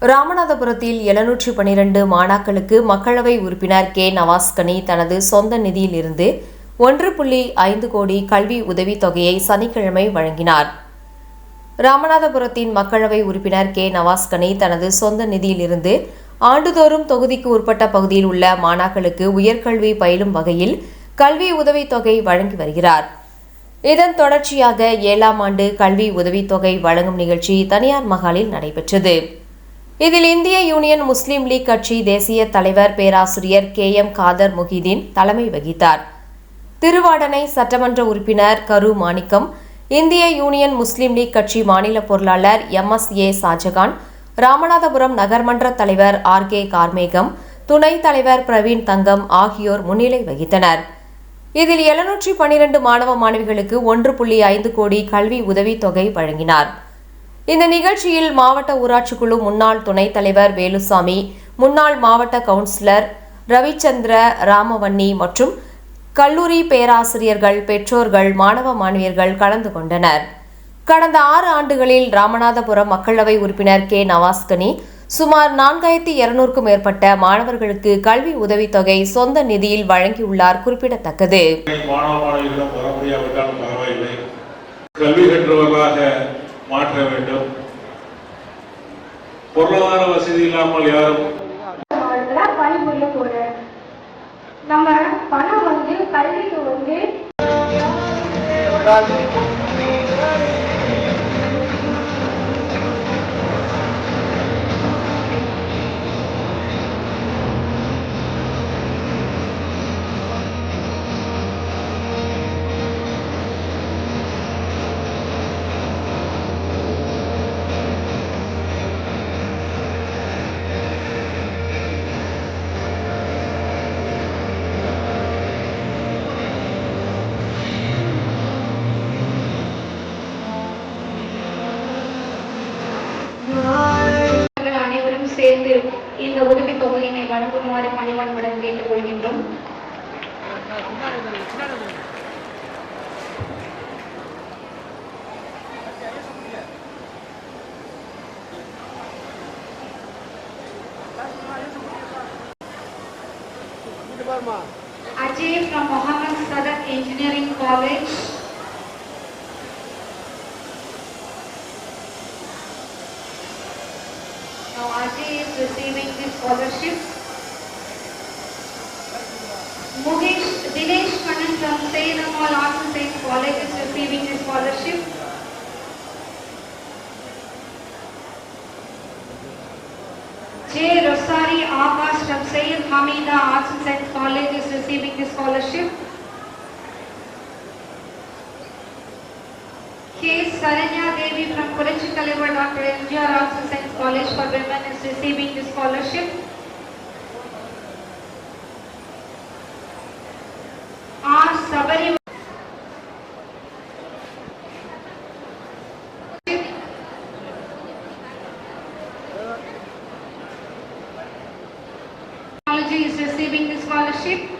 ராமநாதபுரத்தில் எழுநூற்று பனிரெண்டு மாணாக்களுக்கு மக்களவை உறுப்பினர் கே. நவாஸ்கனி தனது சொந்த நிதியிலிருந்து ஒன்று புள்ளி ஐந்து கோடி கல்வி உதவித் தொகையை சனிக்கிழமை வழங்கினார். ராமநாதபுரத்தின் மக்களவை உறுப்பினர் கே. நவாஸ்கனி தனது சொந்த நிதியிலிருந்து ஆண்டுதோறும் தொகுதிக்கு உட்பட்ட பகுதியில் உள்ள மாணாக்களுக்கு உயர்கல்வி பயிலும் வகையில் கல்வி உதவித் தொகை வழங்கி வருகிறார். இதன் தொடர்ச்சியாக ஏழாம் ஆண்டு கல்வி உதவித்தொகை வழங்கும் நிகழ்ச்சி தனியார் மகாலில் நடைபெற்றது. இதில் இந்திய யூனியன் முஸ்லீம் லீக் கட்சி தேசிய தலைவர் பேராசிரியர் கே எம் காதர் முஹிதீன் தலைமை வகித்தார். திருவாடனை சட்டமன்ற உறுப்பினர் கரு மாணிக்கம் இந்திய யூனியன் முஸ்லீம் லீக் கட்சி மாநில பொருளாளர் M S A Shahjahan Ramanathapuram நகர்மன்ற தலைவர் ஆர் கே கார்மேகம் துணைத் தலைவர் பிரவீன் தங்கம் ஆகியோர் முன்னிலை வகித்தனர். இதில் எழுநூற்றி பனிரெண்டு மாணவ மாணவிகளுக்கு ஒன்று புள்ளி ஐந்து கோடி கல்வி உதவித் தொகை வழங்கினார். இந்த நிகழ்ச்சியில் மாவட்ட ஊராட்சிக்குழு முன்னாள் துணைத் தலைவர் வேலுசாமி முன்னாள் மாவட்ட கவுன்சிலர் ரவிச்சந்திர ராமவன்னி மற்றும் கல்லூரி பேராசிரியர்கள் பெற்றோர்கள் மாணவ மாணவியர்கள் கலந்து கொண்டனர். கடந்த ஆறு ஆண்டுகளில் ராமநாதபுரம் மக்களவை உறுப்பினர் கே. நவாஸ்கனி சுமார் நான்காயிரத்தி இருநூறுக்கும் மேற்பட்ட மாணவர்களுக்கு கல்வி உதவித்தொகை சொந்த நிதியில் வழங்கியுள்ளார் குறிப்பிடத்தக்கது. மாற்ற வேண்டும். பொருளாதார வசதி இல்லாமல் யாரும் அதெல்லாம் நம்ம பணம் வந்து கல்விக்கு வந்து இந்த உதவி தொகையினை வழங்குமாறு பணிவன்புடன் கேட்டுக்கொள்கின்றோம் Ajay from Mohammed Sadat Engineering College. Now Ajay is receiving this scholarship. Mukesh Dinesh Kannan from Sayyidammal Arts and Science College is receiving this scholarship. J. Rosari Akash from Sayyid Hamida Arts and Science College is receiving this scholarship. K. Saranya Devi from Kurichi Dr. MGR Arts Science College for Women is receiving this scholarship. R. Sabari is receiving this scholarship.